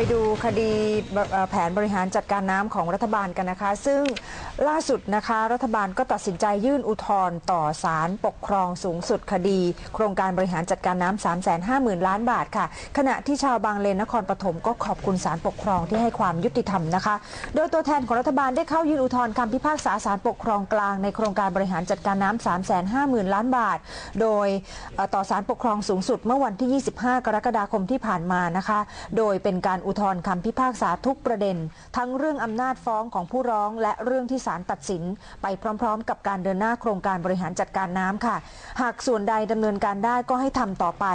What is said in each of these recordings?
ไปดูคดีแผนบริหารจัดการน้ำของรัฐบาลกันนะคะ ซึ่งล่าสุดนะคะรัฐบาลก็ตัดสินใจยื่นอุทธรณ์ต่อศาลปกครองสูงสุดคดี โครงการบริหารจัดการน้ำ3 5 0 0 0 0 ล้านบาทค่ะ ขณะที่ชาวบางเลนนครปฐมก็ขอบคุณศาลปกครองที่ให้ความยุติธรรมนะคะ โดยตัวแทนของรัฐบาลได้เข้ายื่นอุทธรณ์คำพิพากษาศาลปกครองกลางในโครงการบริหารจัดการน้ำ3 5 0 0 0 0 ล้านบาท โดยต่อศาลปกครองสูงสุดเมื่อวันที่ 25 กรกฎาคมที่ผ่านมานะคะ โดยเป็นการอุทธรณ์คำพิพากษาทุกประเด็น ทั้งเรื่องอำนาจฟ้องของผู้ร้อง และเรื่องที่ศาลตัดสิน ไปพร้อมๆ กับการเดินหน้าโครงการบริหารจัดการน้ำค่ะ หากส่วนใดดำเนินการได้ก็ให้ทำต่อไป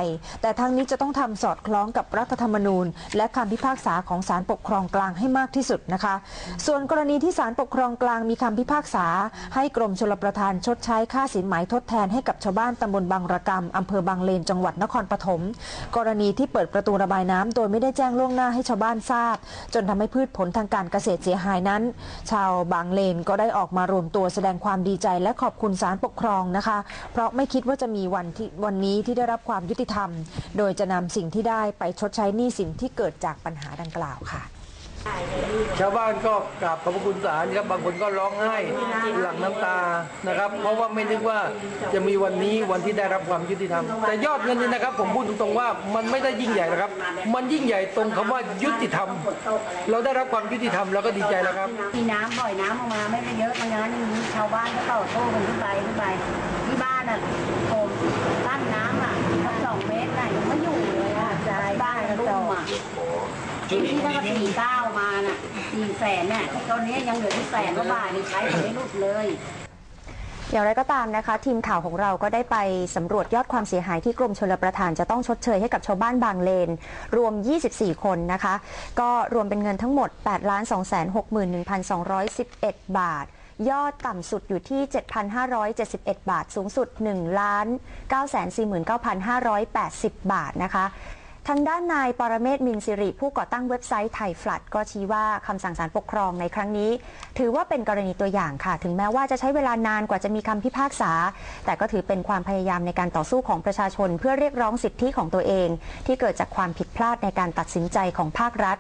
แต่ทั้งนี้จะต้องทำสอดคล้องกับรัฐธรรมนูญ และคำพิพากษาของศาลปกครองกลางให้มากที่สุดนะคะ ส่วนกรณีที่ศาลปกครองกลางมีคำพิพากษา ให้กรมชลประทานชดใช้ค่าสินไหมทดแทนให้กับชาวบ้านตำบลบางระกรรมอำเภอบางเลนจังหวัดนครปฐมกรณีที่เปิดประตูระบายน้ำโดยไม่ได้แจ้งล่วงหน้าให้ชาวบ้านทราบ จนทำให้พืชผลทางการเกษตรเสียหายนั้น ชาวบางเลนก็ได้ออกมารวมตัวแสดงความดีใจและขอบคุณศาลปกครองนะคะ เพราะไม่คิดว่าจะมีวันที่วันนี้ที่ได้รับความยุติธรรม โดยจะนำสิ่งที่ได้ไปชดใช้หนี้สินที่เกิดจากปัญหาดังกล่าวค่ะ ชาวบ้านก็กราบขอบพระคุณศาลครับบางคนก็ร้องไห้หลั่งน้ำตานะครับ เพราะว่าไม่นึกว่าจะมีวันนี้วันที่ได้รับความยุติธรรม แต่ยอดเงินนี่นะครับ ผมพูดตรงๆว่ามันไม่ได้ยิ่งใหญ่นะครับ มันยิ่งใหญ่ตรงคำว่ายุติธรรม เราได้รับความยุติธรรมเราก็ดีใจแล้วครับมีน้ำบ่อยน้ำออกมาไม่ได้เยอะบางงานอย่างนี้ชาวบ้านก็ต่อโต้กันขึ้นไปขึ้นไปที่บ้านอะผมตั้นน้ำอะสักสองเมตรน่ะยังไม่อยู่เลยอะบ้านรุ่มอะที่ที่ถ้าก็สี่เก้า มาน่ะสี่แสนเนี่ยตอนนี้ยังเหลือที่แสนกว่าบาทนี่ใช้ไม่หลุดเลยอย่างไรก็ตามนะคะ ทีมข่าวของเราก็ได้ไปสำรวจยอดความเสียหายที่กรมชลประทานจะต้องชดเชยให้กับชาวบ้านบางเลน รวม 24 คนนะคะ ก็รวมเป็นเงินทั้งหมด 8 2 6 1 2 1 1 บาท ยอดต่ำสุดอยู่ที่ 7,571 บาท สูงสุด 1,949,580 บาทนะคะ ทางด้านนายปรเมศมินสิริ ผู้ก่อตั้งเว็บไซต์ไทยฟลัดก็ชี้ว่าคำสั่งศาลปกครองในครั้งนี้ ถือว่าเป็นกรณีตัวอย่างค่ะ ถึงแม้ว่าจะใช้เวลานานกว่าจะมีคำพิพากษา แต่ก็ถือเป็นความพยายามในการต่อสู้ของประชาชน เพื่อเรียกร้องสิทธิของตัวเอง ที่เกิดจากความผิดพลาดในการตัดสินใจของภาครัฐ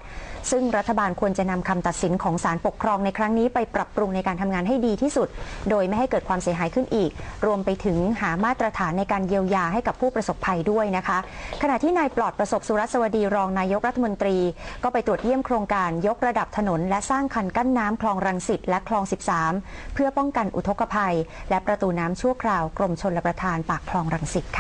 ซึ่งรัฐบาลควรจะนำคำตัดสินของศาลปกครองในครั้งนี้ไปปรับปรุงในการทำงานให้ดีที่สุด โดยไม่ให้เกิดความเสียหายขึ้นอีก รวมไปถึงหามาตรฐานในการเยียวยาให้กับผู้ประสบภัยด้วยนะคะ ขณะที่นายปลอดประสบสุรสวดีรองนายกรัฐมนตรี ก็ไปตรวจเยี่ยมโครงการยกระดับถนน และสร้างคันกั้นน้ำคลองรังสิตและคลอง 13 เพื่อป้องกันอุทกภัย และประตูน้ำชั่วคราวกรมชลประทานปากคลองรังสิตค่ะ